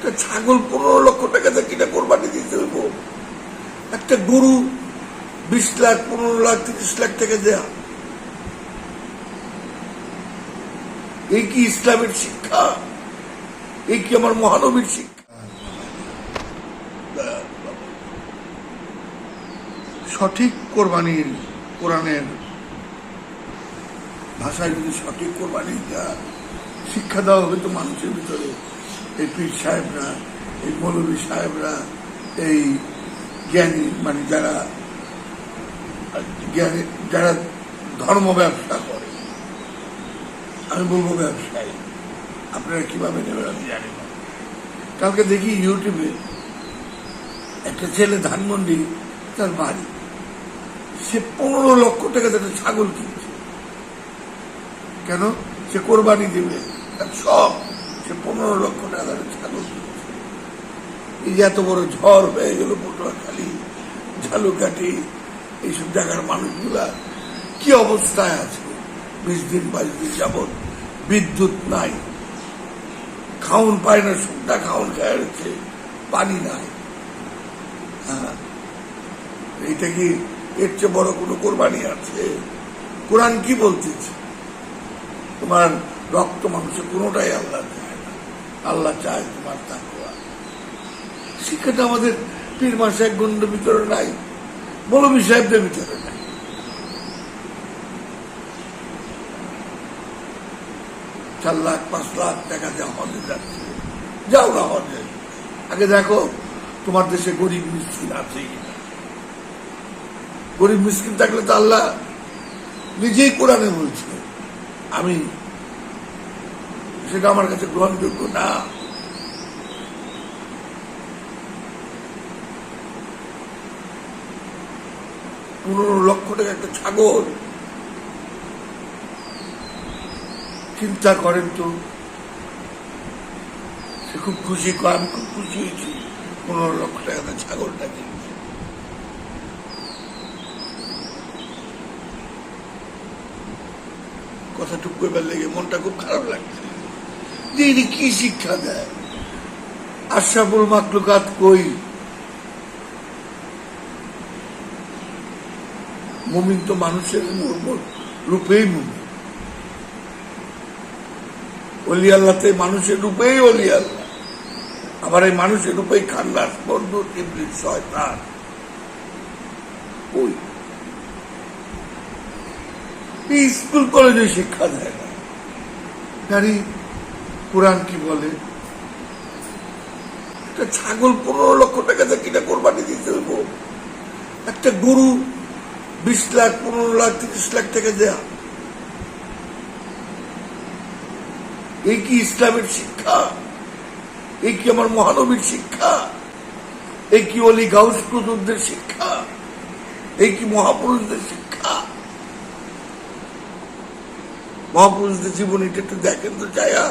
একটা ছাগল পনেরো লক্ষ টাকা দিয়ে কিনে কোরবানি দিতে হইব। একটা গরু বিশ লাখ, পনেরো লাখ, তিরিশ লাখ টাকা দেয়া। এই কি ইসলামের শিক্ষা? এই কি আমার মহানবীর শিক্ষা? সঠিক কোরবানির কোরআনের ভাষায় যদি সঠিক কোরবানি শিক্ষা দেওয়া হতো মানুষের ভিতরে। এই পীর সাহেবরা, এই মৌলবী সাহেবরা, এই জ্ঞানী মানে যারা যারা ধর্ম ব্যবসা করে, আমি বলব ব্যবসায়ী, আপনারা কীভাবে নেবেন আমি জানি না। কালকে দেখি ইউটিউবে একটা ছেলে ধানমন্ডি, তার বাড়ি, সে পনেরো লক্ষ টাকা একটা ছাগল কিনছে। কেন? সে কোরবানি দেবে, তার সব সে পনেরো লক্ষ টাকা দামের ছাগল এই যে এত বড় ঝড় হয়ে গেল পটুয়াখালী ঝালুকাঠি এইসব জায়গার মানুষগুলা কি অবস্থায় আছে? বিশ দিন, বাইশ দিন যাবৎ বিদ্যুৎ নাই। খাউন পায় না, শুকনা খাউন খায় হচ্ছে পানি নাই। হ্যাঁ। এইটা কি এর চেয়ে বড় কোনো কোরবানি আছে? কোরআন কি বলতেছে? তোমার রক্ত মানুষের কোনোটাই আল্লাহ আল্লাহ চায় তোমার তাকুয়া শিক্ষাটা আমাদের পীর মাসে এক গণ্ড ভিতরে নাই, মৌলবী সাহেবদের ভিতরে নাই। চার লাখ, পাঁচ লাখ টাকা দেওয়া হজে যাচ্ছে। যাও না হজে। আগে দেখো, তোমার দেশে গরিব মিসকিন আছে গরিব মিসকিন থাকলে তো আল্লাহ নিজেই কোরআনে বলছে, আমি সেটা আমার কাছে গ্রহণযোগ্য না। পনেরো লক্ষ টাকা একটা ছাগল। চিন্তা করেন তো, সে খুব খুশি আমি খুব খুশি হয়েছি, পনেরো লক্ষ টাকা ছাগলটা কথা টুক করবার লেগে মনটা খুব খারাপ লাগছে। এটি কি শিক্ষা দেয় আশরাফুল মাকলুকাত কই? মুমিন তো মানুষের রূপেই মুমিন। অলি আল্লাহতে মানুষের রূপেই অলি আল্লাহ। আবার এই মানুষের রূপেই খান্নাস বন্ধু ইবলিস, শয়তান। ওই স্কুল কলেজে শিক্ষা দেয় না। কোরআন কি বলে? একটা ছাগল পনেরো লক্ষ টাকা দিয়ে কিনা কোরবানি দিতে হইব একটা গরু বিশ লাখ, পনেরো লাখ, তিরিশ লাখ টাকা দেয়া। এই কি ইসলামের শিক্ষা? এই কি আমার মহানবীর শিক্ষা? এই কি অলি গাউস কুতুবদের শিক্ষা? এই কি মহাপুরুষদের শিক্ষা? মহাপুরুষদের জীবনীটা একটু দেখেন তো যায়া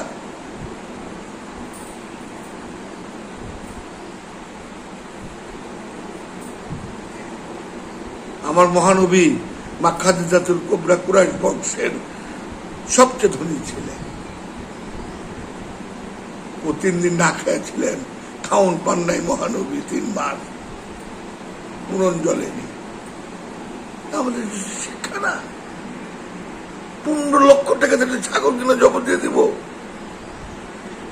আমার মহানবী মাখাদিজাতুল কোবরা কুরাইশ বংশের সবচেয়ে ধনী ছিলেন ও তিন দিন না খেয়েছিলেন খাউন পান নাই মহানবী তিন মাস পুরন জলেনি আমাদের শিক্ষা না। পনেরো লক্ষ টাকা দিলে ছাগল কিনে জবর দিয়ে দিব।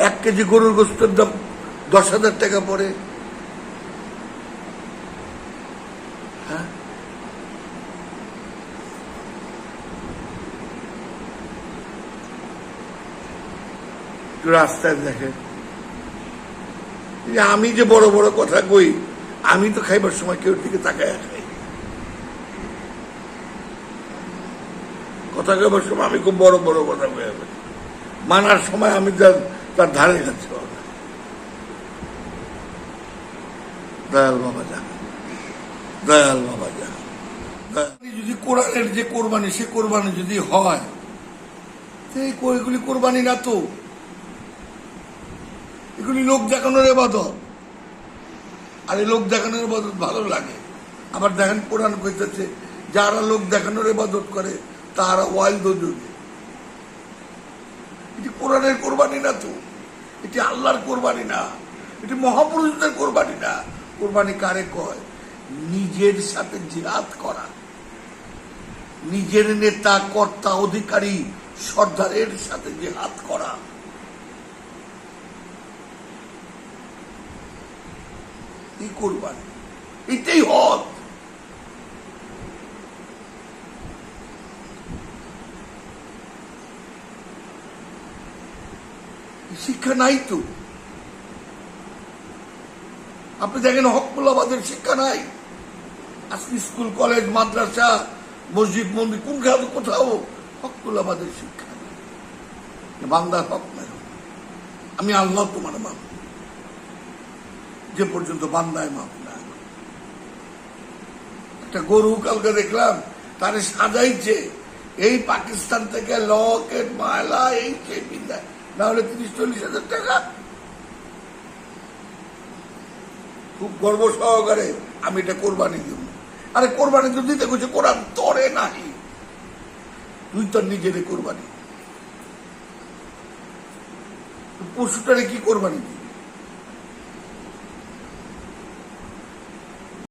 এক কেজি গরুর গোস্তের দাম দশ হাজার টাকা পড়ে। রাস্তায় দেখেন যে আমি যে বড় বড় কথা কই, আমি তো খাইবার সময় কেউ দিকে তাকায় খাই কথা কইবার সময় আমি খুব বড় বড় কথা কয়ে। মানার সময় আমি তার ধারে না। দয়াল বাবা যা দয়াল বাবা যা যদি কোরআনের যে কোরবানি, সে কোরবানি যদি হয় এই কোরবানি না তো? এগুলি লোক দেখানোর এবাদত। আর এই লোক দেখানোর এবাদত ভালো লাগে। আবার দেখেন কোরআন কইতেছে, যারা লোক দেখানোর এবাদত করে, তারা ওয়াইল দোজবে এটি কোরআনের কোরবানি না তো? এটি আল্লাহর কোরবানি না। এটি মহাপুরুষদের কোরবানি না। কোরবানি কারে কয়? নিজের সাথে জিহাদ করা। নিজের নেতা, কর্তা, অধিকারী, সর্দারের সাথে জিহাদ করা। এই কোরবানি এটাই হক। শিক্ষা নাই তো। আপনি দেখেন হকমুল্লাবাদের শিক্ষা নাই। আজকে স্কুল, কলেজ, মাদ্রাসা, মসজিদ, মন্দির, কোন কোথাও হকমুল্লাবাদের শিক্ষা নেই। বান্দার হক নাই। আমি আল্লাহ তোমার মাপ যে পর্যন্ত বান্দায় মাপ না একটা গরু কালকে দেখলাম, তারে সাজাইছে, এই পাকিস্তান থেকে লকেট মালা, এই চেপিন না হলে তিরিশ, চল্লিশ হাজার টাকা। খুব গর্ব সহকারে আমি এটা কোরবানি দিব আরে কোরবানি তো দিতে গেছে, কোরআন তরে নাহি। তুই তোর নিজেরে কোরবানি। পশুটারে কি কোরবানি দিবি?